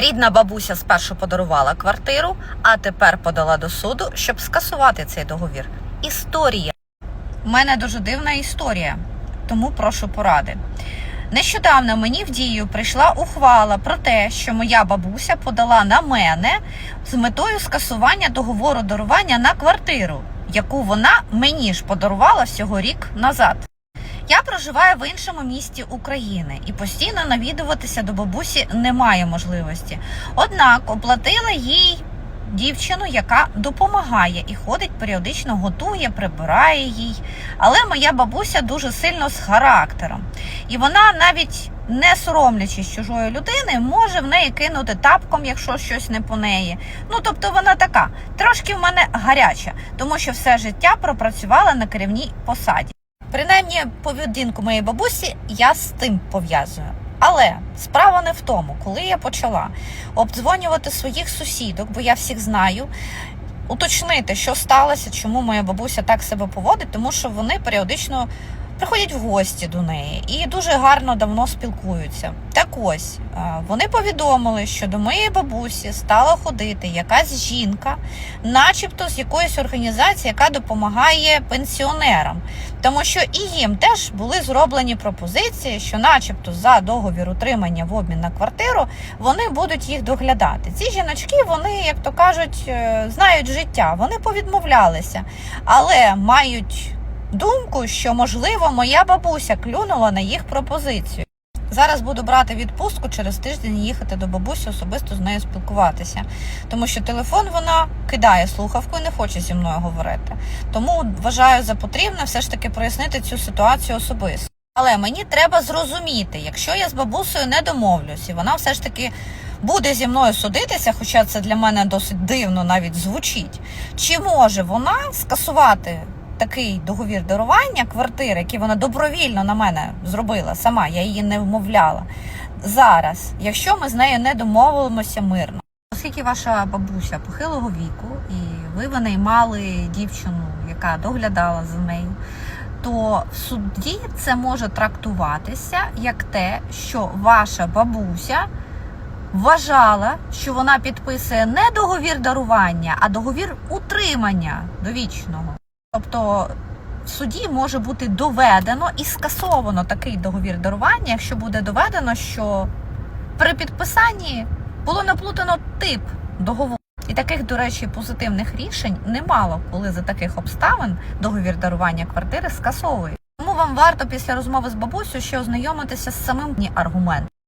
Рідна бабуся спершу подарувала квартиру, а тепер подала до суду, щоб скасувати цей договір. Історія. У мене дуже дивна історія, тому прошу поради. Нещодавно мені в дію прийшла ухвала про те, що моя бабуся подала на мене з метою скасування договору дарування на квартиру, яку вона мені ж подарувала всього рік назад. Я проживаю в іншому місті України і постійно навідуватися до бабусі немає можливості. Однак оплатила їй дівчину, яка допомагає і ходить періодично, готує, прибирає їй. Але моя бабуся дуже сильно з характером. І вона навіть не соромлячись чужої людини, може в неї кинути тапком, якщо щось не по неї. Ну тобто вона така, трошки в мене гаряча, тому що все життя пропрацювала на керівній посаді. Принаймні, поведінку моєї бабусі я з тим пов'язую. Але справа не в тому, коли я почала обдзвонювати своїх сусідок, бо я всіх знаю, уточнити, що сталося, чому моя бабуся так себе поводить, тому що вони періодично приходять в гості до неї і дуже гарно давно спілкуються. Так ось е, вони повідомили, що до моєї бабусі стала ходити якась жінка, начебто з якоїсь організації, яка допомагає пенсіонерам. Тому що і їм теж були зроблені пропозиції, що, начебто, за договір утримання в обмін на квартиру вони будуть їх доглядати. Ці жіночки, вони, як то кажуть, е, знають життя, вони повідмовлялися, але мають думку, що можливо моя бабуся клюнула на їх пропозицію. Зараз буду брати відпустку через тиждень їхати до бабусі особисто з нею спілкуватися, тому що телефон вона кидає слухавку і не хоче зі мною говорити. Тому вважаю за потрібне все ж таки прояснити цю ситуацію особисто. Але мені треба зрозуміти, якщо я з бабусею не домовлюсь, і вона все ж таки буде зі мною судитися, хоча це для мене досить дивно навіть звучить, чи може вона скасувати такий договір дарування квартири, який вона добровільно на мене зробила сама, я її не вмовляла. Зараз, якщо ми з нею не домовимося мирно, оскільки ваша бабуся похилого віку, і ви винаймали дівчину, яка доглядала за нею, то в суді це може трактуватися як те, що ваша бабуся вважала, що вона підписує не договір дарування, а договір утримання довічного. Тобто в суді може бути доведено і скасовано такий договір дарування, якщо буде доведено, що при підписанні було наплутано тип договору. І таких, до речі, позитивних рішень немало, коли за таких обставин договір дарування квартири скасовують. Тому вам варто після розмови з бабусею ще ознайомитися з самим аргументом.